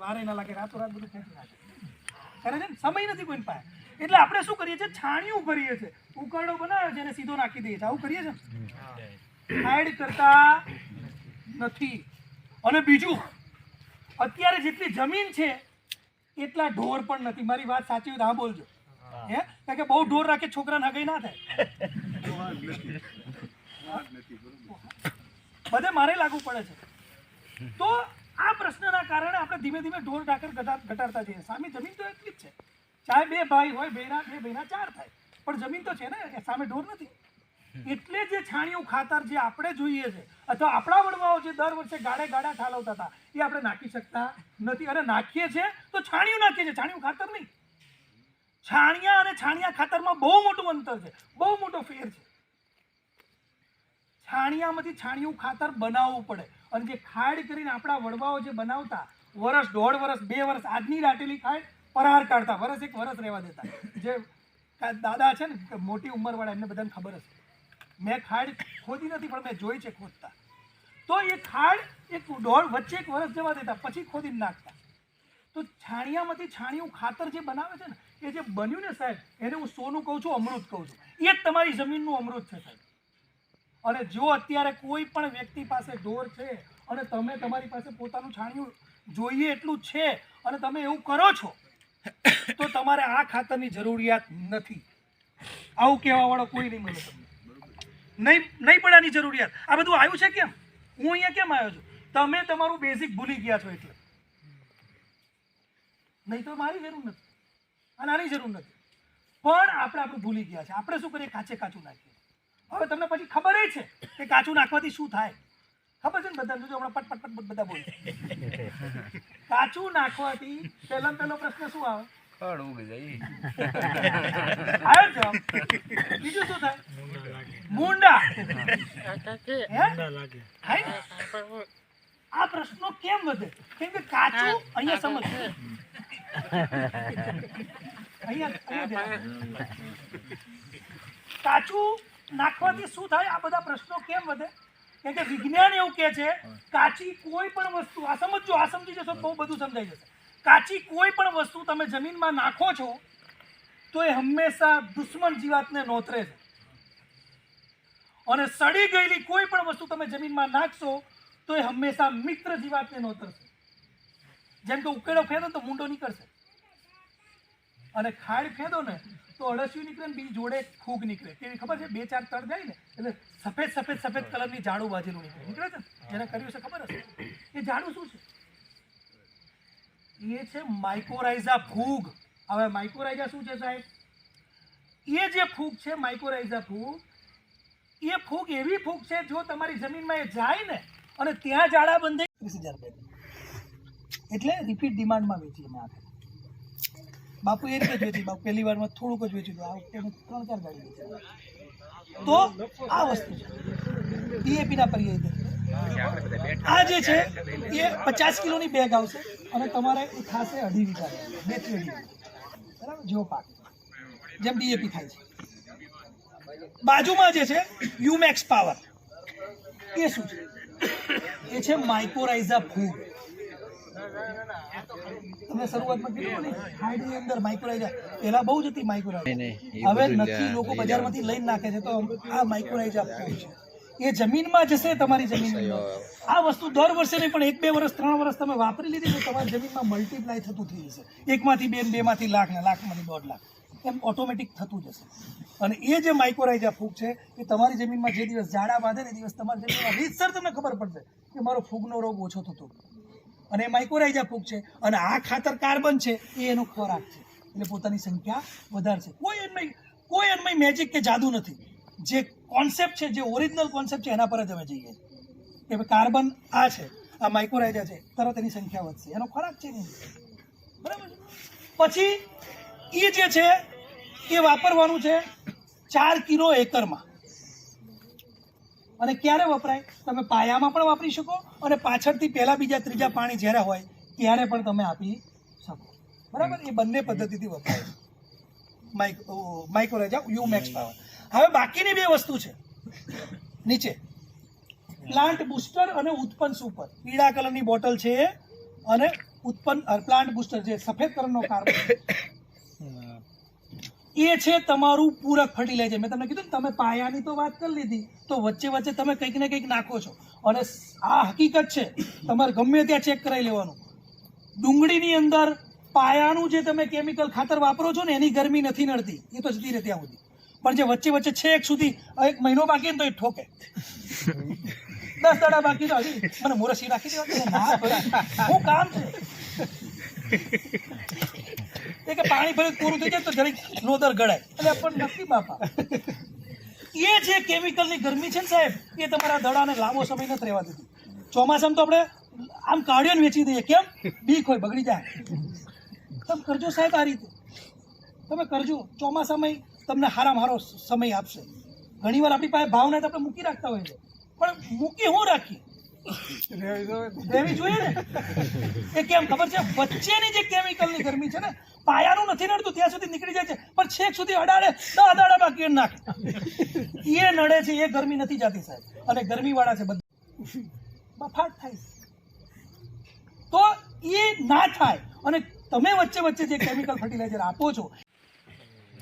વારે ના લાગે રાતો રાત બધું ખેંચી નાખે. કરે છે સમય નથી કોઈ પાસે. એટલે આપણે શું કરીએ છીએ? છાણિયું કરીએ છીએ. ઉકરડો બનાવ્યો છે અને સીધો નાખી દઈએ છીએ. આવું કરીએ છીએ? એડ કરતા નથી. અને બીજું અત્યારે જેટલી જમીન છે એટલા ઢોર પણ નથી. મારી વાત સાચી હોય તો હા બોલજો. હે? કારણ કે બહુ ઢોર રાખે છોકરા નગાઈ ના થાય. બધે મારે લાગુ પડે છે. તો આ પ્રશ્નના કારણે આપણે ધીમે ધીમે ઢોર ઢાકર ઘટા- ઘટાડતા જઈએ. સામે જમીન તો એટલી જ છે. ચાહે બે ભાઈ હોય બેના બે ભાઈના ચાર થાય. પણ જમીન તો છે ને સામે ઢોર નથી. એટલે જે છાણિયું ખાતર જે આપણે જોઈએ છે, અથવા આપણા વડવાઓ જે દર વર્ષે ગાડે ગાડા ઠાલવતા હતા, એ આપણે નાખી શકતા નથી. અને નાખીએ છીએ તો છાણિયું નાખીએ છીએ, છાણિયું ખાતર નહીં. છાણિયા અને છાણિયા ખાતરમાં બહુ મોટું અંતર છે, બહુ મોટો ફેર છે. છાણિયામાંથી છાણિયું ખાતર બનાવવું પડે. અને જે ખાડ કરીને આપણા વડવાઓ જે બનાવતા, વરસ દોઢ વરસ, બે વરસ આજની રાટેલી ખાડ પરાર કાઢતા વર્ષ એક વરસ રહેવા દેતા. જે દાદા છે ને મોટી ઉંમરવાળા, એમને બધાને ખબર હશે. મેં ખાડ ખોદી નથી, પણ મેં જોઈ છે ખોદતા. તો એ ખાડ એક દોઢ, વચ્ચે એક વર્ષ જવા દેતા, પછી ખોદીને નાખતા. તો છાણિયામાંથી છાણિયું ખાતર જે બનાવે છે ને, એ જે બન્યું ને સાહેબ, એને હું સોનું કહું છું, અમૃત કહું છું. એ જ તમારી જમીનનું અમૃત છે સાહેબ. અને જો અત્યારે કોઈ પણ વ્યક્તિ પાસે ઢોર છે અને તમે તમારી પાસે પોતાનું છાણિયું જોઈએ એટલું છે અને તમે એવું કરો છો, તો તમારે આ ખાતરની જરૂરિયાત નથી. આવું કહેવાવાળો કોઈ નહીં મળે તમને. નહીં નહીં પણ આની જરૂરિયાત. આ બધું આવ્યું છે કેમ? હું અહીંયા કેમ આવ્યો છું? તમે તમારું બેઝિક ભૂલી ગયા છો એટલે. નહીં તો મારી જરૂર નથી. અને આની જરૂર નથી. પણ આપણે આપણે ભૂલી ગયા છે. આપણે શું કરીએ? કાચે કાચું નાખીએ. હવે તમને પછી ખબર જ છે કે કાચું નાખવાથી શું થાય? ખબર છે ને બધા જોજો હમણાં પટ પટ પટ બધા બોલ. કાચું નાખવાથી પહેલા પહેલો પ્રશ્ન શું આવે? ફળ ઉગી જાય આવ્યો જવાબ. બીજું શું થાય? મુંડા. હે? થાય આ પ્રશ્નો કેમ વધે? કેમ કે કાચું અહીંયા સમજ. અહીંયા કાચું નાખવાથી શું થાય? આ બધા પ્રશ્નો કેમ વધે? કેમ કે વિજ્ઞાન એવું કહે છે, કાચી કોઈ પણ વસ્તુ, આ સમજો આ સમજી જશો બહુ બધું સમજાઈ જશે. કાચી કોઈ પણ વસ્તુ તમે જમીનમાં નાખો છો, તો એ હંમેશા દુશ્મન જીવાતને નોતરે છે. અને સડી ગયેલી કોઈ પણ વસ્તુ તમે જમીનમાં નાખશો, તો એ હંમેશા મિત્ર જીવાતને નોતરશે. જેમ કે ઉકેડો ફેંદો તો મૂંડો નીકળશે. અને ખાડ ફેંદો ને તો અળસિયું નીકળે ને બીજી જોડે ફૂગ નીકળે. કેવી ખબર છે? બે ચાર તળ જાય ને એટલે સફેદ સફેદ સફેદ કલરની જાડું બાજેલું નીકળે. નીકળે છે? જેને કર્યું છે ખબર હશે? એ જાડું શું છે? એ છે માઇકોરાઇઝા ફૂગ. હવે માઇકોરાઇઝા શું છે સાહેબ? એ જે ફૂગ છે માઇકોરાઇઝા ફૂગ એ ફૂગ એવી ફૂગ છે જો તમારી જમીનમાં એ જાય ને અને ત્યાં જાડા બંધ ત્રીસ હજાર બે એટલે રિપીટ ડિમાન્ડમાં વેચીએ અમે આ બાપુ એ રીતે જ વેચી બાપુ પહેલી વારમાં થોડુંક જ વેચ્યું આ વખતે ત્રણ ચાર ગાડી વેચી તો આ વસ્તુ છે. ડીએપીના પર્યાય આ જે છે, એ પચાસ કિલોની બેગ આવશે અને તમારે એ થશે અઢી વીઘા બેથી અઢી બરાબર? જેવો પાક. જેમ ડીએપી થાય છે. બાજુમાં જે છે યુમેક્સ પાવર એ શું છે? એ છે માઇકોરાઇઝા ફૂગ તમે શરૂઆતમાં કીધું ને હાઈડની અંદર માઇક્રોરાઇઝા પહેલા બહુ જ હતી માઇક્રોરાઇઝા હવે નથી લોકો બજારમાંથી લઈને નાખે છે તો આ માઇક્રોરાઇઝા ફૂગ છે. એ જમીનમાં જશે તમારી જમીન આ વસ્તુ દર વર્ષે નહીં પણ એક બે વર્ષ ત્રણ વર્ષ તમે વાપરી લીધી તો તમારી જમીનમાં મલ્ટીપ્લાય થતું થઈ જશે. એકમાંથી બે બે બેમાંથી લાખ ને લાખમાંથી દોઢ લાખ. એમ ઓટોમેટિક થતું જશે. અને એ જે માઇક્રોરાઇઝા ફૂગ છે એ તમારી જમીનમાં જે દિવસ ઝાડા બાંધે ને દિવસ તમારી જમીનમાં રીતસર તમને ખબર પડશે કે મારો ફૂગનો રોગ ઓછો થતો. અને એ માઇક્રોરાઇઝા ફૂગ છે. અને આ ખાતર કાર્બન છે, એ એનો ખોરાક છે. એટલે પોતાની સંખ્યા વધારશે. કોઈ અન્મય કોઈ અન્મય મેજિક કે જાદુ નથી. જે કોન્સેપ્ટ છે, જે ઓરિજિનલ કોન્સેપ્ટ છે, એના પર જ અમે જઈએ. કે ભાઈ કાર્બન આ છે, આ માઇક્રોરાઇઝા છે, તરત એની સંખ્યા વધશે. એનો ખોરાક છે નહીં બરાબર પછી એ જે છે, એ વાપરવાનું છે ચાર કિલો એકરમાં. અને ક્યારે વપરાય? તમે પાયામાં પણ વાપરી શકો અને પાછળથી પહેલા બીજા ત્રીજા પાણી જ્યારે હોય, ત્યારે પણ તમે આપી શકો. બરાબર? એ બંને પદ્ધતિથી વપરાય micro mycorrhiza U max power હવે બાકીની બે વસ્તુ છે. નીચે. પ્લાન્ટ બુસ્ટર અને ઉત્પન્ન સુપર પીળા કલરની બોટલ છે અને ઉત્પન્ન પ્લાન્ટ બુસ્ટર જે સફેદ કલરનો કાર્બન એ છે તમારું પૂરક ફર્ટિલાઇઝર મેં તમને કીધું ને, તમે પાયાની તો વાત કરી લીધી, તો વચ્ચે વચ્ચે તમે કંઈક ને કંઈક નાખો છો. અને આ હકીકત છે, તમારે ગમે ત્યાં ચેક કરાવી લેવાનું. ડુંગળીની અંદર પાયાનું જે તમે કેમિકલ ખાતર વાપરો છો ને, એની ગરમી નથી નડતી. એ તો જતી રહે ત્યાં સુધી. પણ જે વચ્ચે વચ્ચે છેક સુધી એક મહિનો બાકી ને તો એ ઠોકે. દસ દાડા બાકી તો મને મોરસી રાખી દેવા હું કામ છે. એ કે પાણી ફરી પૂરું થઈ જાય તો જરીક લોદર ગળાય. એટલે પણ નથી બાપા. એ જે કેમિકલની ગરમી છે ને સાહેબ, એ તમારા દડાને લાંબો સમય નથી રહેવા દીધું ચોમાસામાં તો આપણે આમ કાઢ્યો ને વેચી દઈએ. કેમ? બીક હોય, બગડી જાય. તમે કરજો સાહેબ આ રીતે. તમે કરજો. ચોમાસામાં તમને હારામાં હારો સમય આપશે. ઘણીવાર આપણી પાસે ભાવ નહીં તો આપણે મૂકી રાખતા હોય છે પણ મૂકી હું રાખીએ? રહેવી જોઈએ ગરમી છે ને? પાયાનું નથી નડતું, ત્યાં સુધી નીકળી જાય છેક સુધી અડાડે દા બાકી એ નડે છે, એ ગરમી નથી જાતી સાહેબ. અને ગરમીવાળા છે બધા. બફાટ થાય તો એ ના થાય. અને તમે વચ્ચે વચ્ચે જે કેમિકલ ફર્ટિલાઇઝર આપો છો,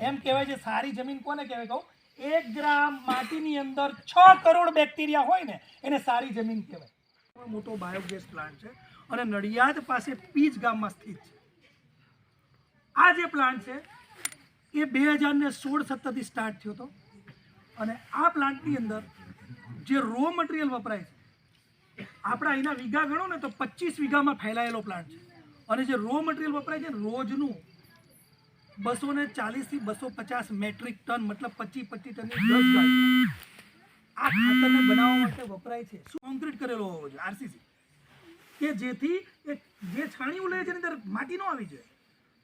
એમ કહેવાય છે, સારી જમીન કોને કહેવાય કહું? એક ગ્રામ માટીની અંદર છ કરોડ બેક્ટેરિયા હોય ને, એને સારી જમીન કહેવાય. મોટો બાયોગેસ પ્લાન્ટ છે અને નડિયાદ પાસે પીજ ગામમાં સ્થિત છે. આ જે પ્લાન્ટ છે, એ બે હજારને સોળ સત્તરથી સ્ટાર્ટ થયો હતો. અને આ પ્લાન્ટની અંદર જે રો મટીરિયલ વપરાય છે, આપણા અહીંના વીઘા ગણો ને તો પચીસ વીઘામાં ફેલાયેલો પ્લાન્ટ છે. અને જે રો મટીરિયલ વપરાય છે રોજનું બસો ને ચાલીસથી બસો પચાસ મેટ્રિક ટન, મતલબ પચીસ પચીસ ટનની દસ ગાડી આ ખાતરને બનાવવા માટે વપરાય છે. શું કોન્ક્રીટ કરેલો હોવો જોઈએ? આરસીસી કે જેથી એ જે છાણીઓ લે છે એની અંદર માટી ન આવી જાય.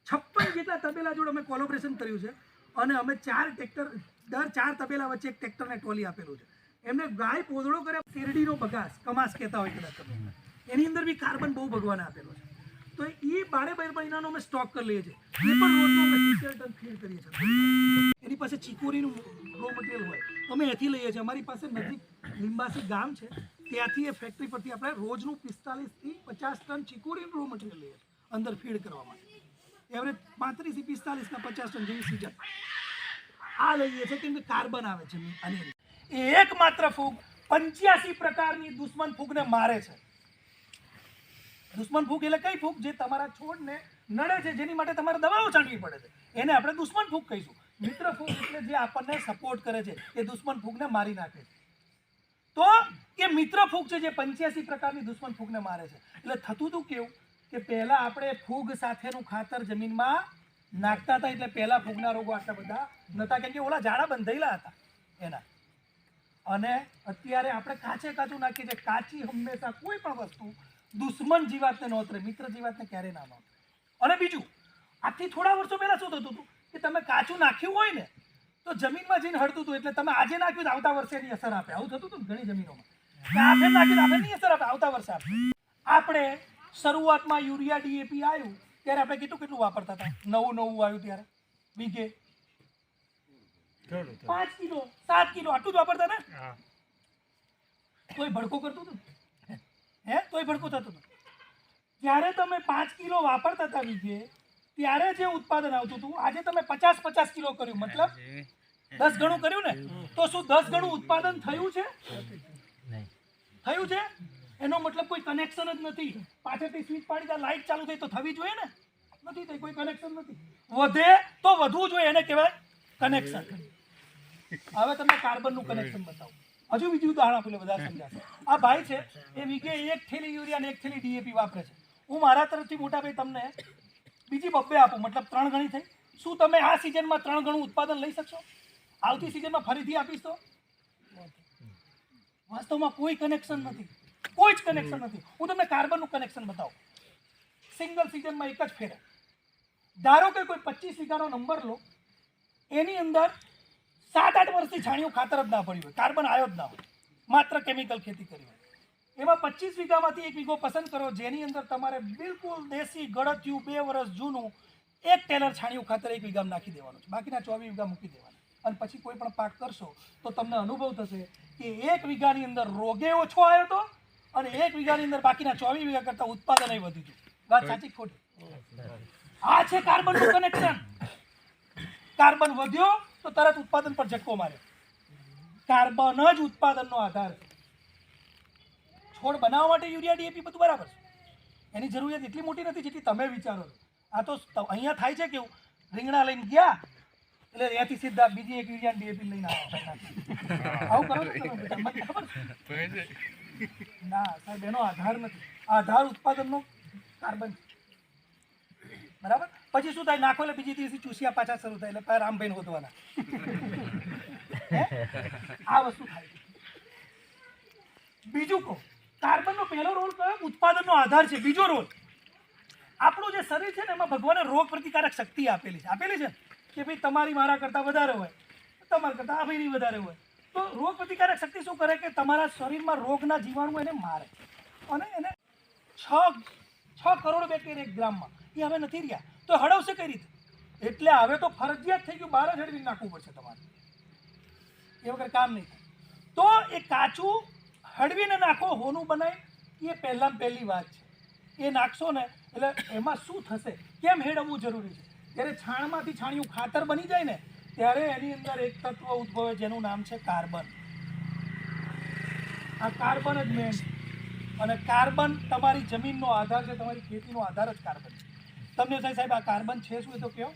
છપ્પન જેટલા તબેલા જોડે અમે કોલોબરેશન કર્યું છે અને અમે ચાર ટ્રેક્ટર, દર ચાર તબેલા વચ્ચે એક ટ્રેક્ટરને ટોલી આપેલું છે. એમને ગાય પોદળો કર્યા, શેરડીનો બગાસ, કમાસ કહેતા હોય કદાચ તમે. એની અંદર બી કાર્બન બહુ ભગવાને આપેલો છે. તો એ બારે બાર મહિનાનો અમે સ્ટોક કરી લઈએ છીએ. એ પણ રોજનો અમે સિત્તેર ટન ફીડ કરીએ છીએ. એની પાસે ચીકુરીનું રો મટીરિયલ હોય. અમે એથી લઈએ છીએ. અમારી પાસે નજીક લીંબાસી ગામ છે. ત્યાંથી એ ફેક્ટરી પરથી આપણે રોજનું પિસ્તાલીસથી પચાસ ટન ચીકુરીનું રો મટીરિયલ લઈએ છીએ અંદર ફીડ કરવા માટે. એવરેજ પાંત્રીસથી પિસ્તાલીસના પચાસ ટન જેવી સિઝન આ લઈએ છીએ કેમ કે કાર્બન આવે છે આની એકમાત્ર ફૂગ પંચ્યાસી પ્રકારની દુશ્મન ફૂગને મારે છે. દુશ્મન ફૂગ એટલે કઈ ફૂગ જે તમારા છોડને નડે છે, જેની માટે તમારે દવાઓ છાંટવી પડે છે. એને આપણે દુશ્મન ફૂગ કહીશું. મિત્ર ફૂગ એટલે જે આપણને સપોર્ટ કરે છે, એ દુશ્મન ફૂગને મારી નાખે છે. તો એ મિત્ર ફૂગ છે જે પંચ્યાસી પ્રકારની દુશ્મન ફૂગને મારે છે. એટલે થતું હતું કેવું? કે પહેલાં આપણે ફૂગ સાથેનું ખાતર જમીનમાં નાખતા હતા એટલે પહેલાં ફૂગના રોગો આટલા બધા નહોતા. કેમ કે ઓલા ઝાડા બંધાયેલા હતા એના. અને અત્યારે આપણે કાચે કાચું નાખીએ છીએ. કાચી હંમેશા કોઈ પણ વસ્તુ દુશ્મન જીવાતને નોતરે મિત્ર જીવાતને ક્યારે ના નોતરે અને બીજું આજથી થોડા વર્ષો પહેલા શું થતું હતું કે તમે કાચું નાખ્યું હોય ને તો જમીનમાં જઈને હળતું હતું એટલે તમે આજે નાખ્યું આવતા વર્ષે એની અસર આપે. આવું થતું હતું ઘણી જમીનોમાં? આજે નાખ્યું તો નહીં અસર આપે આવતા વર્ષે આપે. આપણે શરૂઆતમાં યુરિયા ડીએપી આવ્યું ત્યારે આપણે કેટલું કેટલું વાપરતા હતા? નવું નવું આવ્યું ત્યારે. વીઘે? પાંચ કિલો સાત કિલો આટલું જ વાપરતા ને? કોઈ ભડકો કરતું હતું? હે? તોય ભડકો થતું હતું. જ્યારે તમે પાંચ કિલો વાપરતા હતા વીઘે ત્યારે જે ઉત્પાદન આવતું હતું આજે તમે પચાસ પચાસ કિલો કર્યું. મતલબ દસ ગણું કર્યું ને? તો શું દસ ગણું ઉત્પાદન થયું છે? થયું છે? એનો મતલબ કોઈ કનેક્શન જ નથી. પાછળથી સ્વિચ પાડી દે લાઇટ ચાલુ થઈ તો થવી જોઈએ ને? નથી થઈ કોઈ કનેક્શન નથી. વધે તો વધવું જોઈએ એને કહેવાય કનેક્શન હવે તમને કાર્બનનું કનેક્શન બતાવું. હજુ બીજું ઉદાહરણ આપી બધા સમજાશે. આ ભાઈ છે, એ વીઘે એક થેલી યુરિયા અને એક થેલી ડીએપી વાપરે છે. હું મારા તરફથી મોટા ભાઈ તમને બીજી બબ્બે આપું, મતલબ ત્રણ ગણી થઈ. શું તમે આ સિઝનમાં ત્રણ ગણું ઉત્પાદન લઈ શકશો? આવતી સિઝનમાં ફરીથી આપીશ તો? વાસ્તવમાં કોઈ કનેક્શન નથી. કોઈ જ કનેક્શન નથી. હું તમને કાર્બનનું કનેક્શન બતાવું. સિંગલ સિઝનમાં એક જ ફેરે. ધારો કે કોઈ પચીસ વીઘાનો નંબર લો, એની અંદર સાત આઠ વર્ષથી છાણિયું ખાતર જ ના પડ્યું હોય, કાર્બન આવ્યો જ ના હોય. માત્ર કેમિકલ ખેતી કરી હોય. એમાં પચીસ વીઘામાંથી એક વીઘો પસંદ કરો, જેની અંદર તમારે બિલકુલ દેશી ગળત્યું બે વર્ષ જૂનું એક ટેલર છાણિયું ખાતર એક વીઘામાં નાખી દેવાનું છે. બાકીના ચોવીસ વીઘા મૂકી દેવાના. અને પછી કોઈ પણ પાક કરશો, તો તમને અનુભવ થશે કે એક વીઘાની અંદર રોગે ઓછો આવ્યો હતો અને એક વીઘાની અંદર બાકીના ચોવીસ વીઘા કરતાં ઉત્પાદન વધ્યું હતું. વાત સાચી ખોટી? આ છે કાર્બનનું કનેક્શન કાર્બન વધ્યો તો તરત ઉત્પાદન પર ઝટકો માર્યો. કાર્બન જ ઉત્પાદનનો આધાર છે. છોડ બનાવવા માટે યુરિયા ડીએપી બધું બરાબર છે. એની જરૂરિયાત એટલી મોટી નથી જેટલી તમે વિચારો છો. આ તો અહીંયા થાય છે કેવું? રીંગણા લઈને ગયા એટલે ત્યાંથી સીધા બીજી એક યુરિયા ડીએપી લઈને આવો આવું કરો ના સાહેબ એનો આધાર નથી. આધાર ઉત્પાદનનો કાર્બન છે. બરાબર? પછી શું થાય? નાખો એટલે બીજી દિવસે ચૂસિયા પાછા શરૂ થાય એટલે રામભાઈ રામભાઈને આ વસ્તુ થાય. બીજું કહો, કાર્બનનો પહેલો રોલ કયો? ઉત્પાદનનો આધાર છે. બીજો રોલ, આપણું જે શરીર છે ને, એમાં ભગવાને રોગ પ્રતિકારક શક્તિ આપેલી છે. આપેલી છે કે ભાઈ તમારી મારા કરતાં વધારે હોય, તમારા કરતાં આ ભાઈની વધારે હોય. તો રોગ પ્રતિકારક શક્તિ શું કરે? કે તમારા શરીરમાં રોગના જીવાણુ એને મારે. અને એને છ છ કરોડ બેક્ટેરિયા એક ગ્રામમાં. એ હવે નથી રહ્યા. તો હળવશે કઈ રીતે? એટલે હવે તો ફરજિયાત થઈ ગયું બહાર જ હળવી નાખવું પડશે તમારે. એ વગર કામ નહીં થાય. તો એ કાચું હળવીને નાખો, હોનું બનાય, એ પહેલાં પહેલી વાત છે. એ નાખશો ને, એટલે એમાં શું થશે? કેમ હેડવવું જરૂરી છે? જ્યારે છાણમાંથી છાણિયું ખાતર બની જાય ને, ત્યારે એની અંદર એક તત્વ ઉદ્ભવે, જેનું નામ છે કાર્બન. આ કાર્બન જ મેન અને કાર્બન તમારી જમીનનો આધાર છે, તમારી ખેતીનો આધાર જ કાર્બન છે. તમને થાય સાહેબ, આ કાર્બન છે શું એ તો કહો.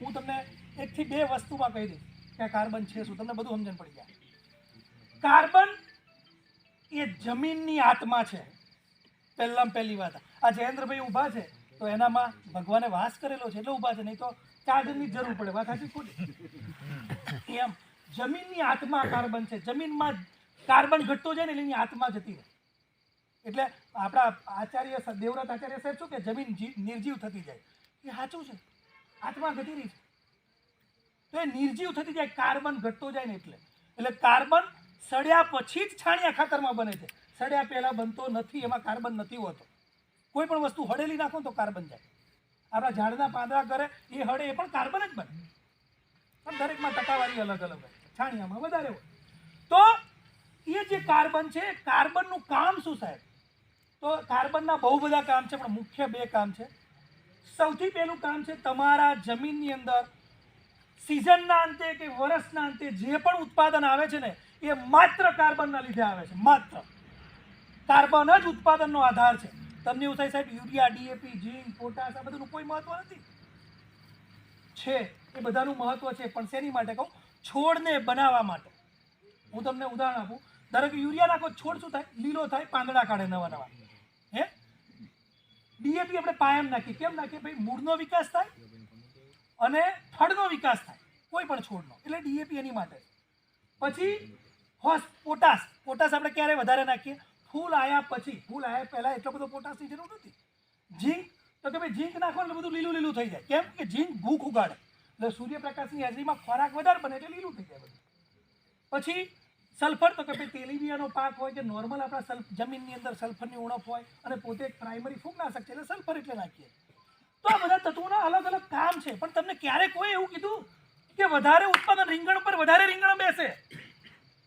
હું તમને એકથી બે વસ્તુમાં કહી દઈશ કે આ કાર્બન છે શું, તમને બધું સમજણ પડી જાય. કાર્બન એ જમીનની આત્મા છે. પહેલામાં પહેલી વાત. આ જયેન્દ્રભાઈ ઊભા છે, તો એનામાં ભગવાને વાસ કરેલો છે, એટલે ઊભા છે, નહીં તો ચાર્જરની જરૂર પડે. વાત સાચી ખોટી? એમ. જમીનની આત્મા કાર્બન છે. જમીનમાં કાર્બન ઘટતો જાય ને એની આત્મા જતી રહે. એટલે આપણા આચાર્ય દેવવ્રત આચાર્ય સાહેબ શું કે, જમીન નિર્જીવ થતી જાય. એ સાચું છે. આત્મા ઘટી રહી છે. તો એ નિર્જીવ થતી જાય, કાર્બન ઘટતો જાય ને એટલે. એટલે કાર્બન સડ્યા પછી જ છાણિયા ખાતરમાં બને છે. સડ્યા પહેલા બનતો નથી, એમાં કાર્બન નથી હોતો. કોઈ પણ વસ્તુ હળેલી નાખો તો કાર્બન જાય. આપણા ઝાડના પાંદડા કરે, એ હળે એ પણ કાર્બન જ બને. પણ દરેકમાં ટકાવારી અલગ અલગ હોય. છાણિયામાં વધારે હોય. તો એ જે કાર્બન છે કાર્બનનું કામ શું સાહેબ? તો કાર્બનના બહુ બધા કામ છે, પણ મુખ્ય બે કામ છે. સૌથી પહેલું કામ છે, તમારા જમીનની અંદર સિઝનના અંતે કે વર્ષના અંતે જે પણ ઉત્પાદન આવે છે ને, એ માત્ર કાર્બનના લીધે આવે છે, માત્ર. કાર્બન જ ઉત્પાદનનો આધાર છે. તમને એવું થાય સાહેબ, યુરિયા ડીએપી જીંક પોટાશ, આ બધાનું કોઈ મહત્વ નથી. છે, એ બધાનું મહત્વ છે, પણ શેની માટે કહું? છોડને બનાવવા માટે. હું તમને ઉદાહરણ આપું. ધારો યુરિયા નાખો છોડ શું થાય? લીલો થાય, પાંદડા કાઢે નવા નવા. ડીએપી આપણે પાયમ નાખીએ. કેમ નાખીએ? ભાઈ, મૂળનો વિકાસ થાય અને થડનો વિકાસ થાય. કોઈ પણ છોડનો. એટલે ડીએપી એની માટે. પછી હોસ, પોટાશ. પોટાશ આપણે ક્યારે વધારે નાખીએ? ફૂલ આવ્યા પછી. ફૂલ આવ્યા પહેલાં એટલો બધો પોટાશની જરૂર નથી ઝીંક, તો કે ભાઈ ઝીંક નાખો એટલે બધું લીલું લીલું થઈ જાય. કેમ કે ઝીંક ભૂખ ઉગાડે. એટલે સૂર્યપ્રકાશની હાજરીમાં ખોરાક વધારે બને એટલે લીલું થઈ જાય બધું. પછી સલ્ફર તો કે ભાઈ તેલીબિયાનો પાક હોય કે નોર્મલ આપણા સલ્ફ જમીનની અંદર સલ્ફરની ઉણપ હોય અને પોતે એક પ્રાઇમરી ફૂગનાશક છે એટલે સલ્ફર એટલે નાખીએ. તો આ બધા તત્વોના અલગ અલગ કામ છે. પણ તમને ક્યારે કોઈ એવું કીધું કે વધારે ઉત્પાદન રીંગણ પર વધારે રીંગણ બેસે?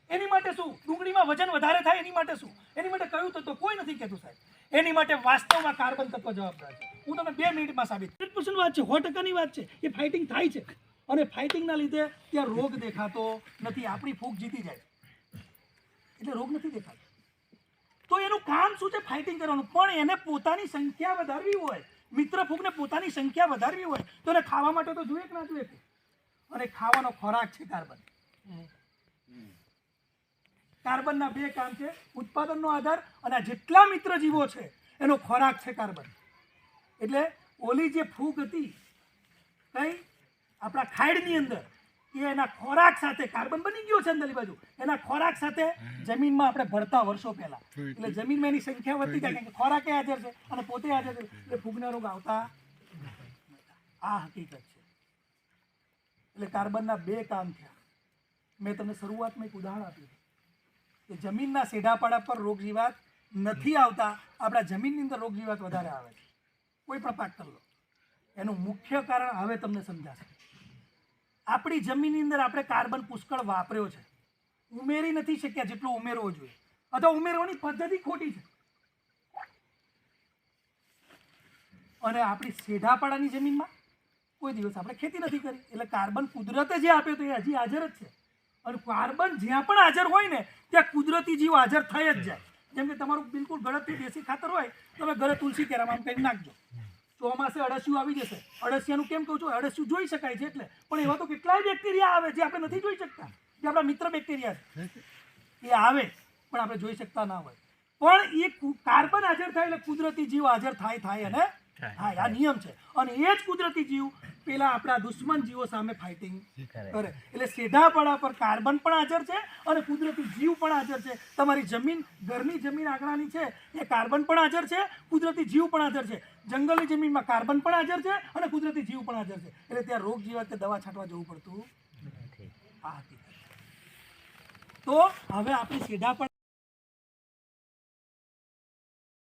એની માટે શું? ડુંગળીમાં વજન વધારે થાય એની માટે શું? એની માટે કયું તત્વ? કોઈ નથી કહેતું સાહેબ. એની માટે વાસ્તવમાં કાર્બન તત્વ જવાબદાર છે. હું તમને બે મિનિટમાં સાબિત હંડ્રેડ પર્સન્ટ વાત છે. સો ટકાની વાત છે. એ ફાઇટિંગ થાય છે. અને ફાઇટિંગના લીધે ત્યાં રોગ દેખાતો નથી. આપણી ફૂગ જીતી જાય. એટલે રોગ નથી દેખાતો. તો એનું કામ શું છે? ફાઇટિંગ કરવાનું. પણ એને પોતાની સંખ્યા વધારવી હોય મિત્ર ફૂગને પોતાની સંખ્યા વધારવી હોય તો એને ખાવા માટે તો જોઈએ કે ના જોઈએ? અને ખાવાનો ખોરાક છે કાર્બન. કાર્બનના બે કામ છે ઉત્પાદનનો આધાર અને જેટલા મિત્ર જીવો છે એનો ખોરાક છે કાર્બન. એટલે ઓલી જે ફૂગ હતી કઈ? આપણા ખાડની અંદર. એ એના ખોરાક સાથે કાર્બન બની ગયો છે અંદરની બાજુ. એના ખોરાક સાથે જમીનમાં આપણે ભરતા વર્ષો પહેલા. એટલે જમીનમાં એની સંખ્યા વધતી જાય કારણ કે ખોરાકે હાજર છે અને પોતે હાજર છે. એટલે ફૂગના રોગ આવતા આ હકીકત છે. એટલે કાર્બનના બે કામ થયા. મેં તમને શરૂઆતમાં એક ઉદાહરણ આપ્યું કે જમીનના સેઢાપાડા પર રોગ જીવાત નથી આવતા આપણા જમીનની અંદર રોગ જીવાત વધારે આવે છે. કોઈ પણ પાક કરી લો. એનું મુખ્ય કારણ હવે તમને સમજાશે. આપણી જમીનની અંદર આપણે કાર્બન પુષ્કળ વાપર્યો છે. ઉમેરી નથી શક્યા જેટલું ઉમેરવો જોઈએ. અથવા ઉમેરવાની પદ્ધતિ ખોટી છે. અને આપણી સેઢાપાડાની જમીનમાં કોઈ દિવસ આપણે ખેતી નથી કરી. એટલે કાર્બન કુદરતે જે આપ્યો તો એ હજી હાજર જ છે. અને કાર્બન જ્યાં પણ હાજર હોય ને, ત્યાં કુદરતી જીવ હાજર થઈ જ જાય. જેમ કે તમારું બિલકુલ ગળતથી દેશી ખાતર હોય, તમે ઘરે તુલસી કેરામાં આમ નાખજો. ચોમાસે અળસિયું આવી જશે. અળસિયાનું કેમ કહું છું? અળસિયું જોઈ શકાય છે એટલે. પણ એવા તો કેટલાય બેક્ટેરિયા આવે જે આપણે નથી જોઈ શકતા. જે આપણા મિત્ર બેક્ટેરિયા છે. એ આવે પણ આપણે જોઈ શકતા ના હોય. પણ એ કાર્બન હાજર થાય એટલે કુદરતી જીવ હાજર થાય થાય અને હા આ નિયમ છે. અને એ જ કુદરતી જીવ પેલા આપણા દુશ્મન જીવો સામે ફાઇટિંગ કરે? એટલે સીધાપડા પર કાર્બન પણ હાજર છે અને કુદરતી જીવ પણ હાજર છે. તમારી જમીન ઘરની જમીન આંગણાની છે એ કાર્બન પણ હાજર છે કુદરતી જીવ પણ હાજર છે. જંગલની જમીનમાં કાર્બન પણ હાજર છે અને કુદરતી જીવ પણ હાજર છે. એટલે ત્યાં રોગ જીવાત કે દવા છાંટવા જવું પડતું આ તો હવે આપણે સીધા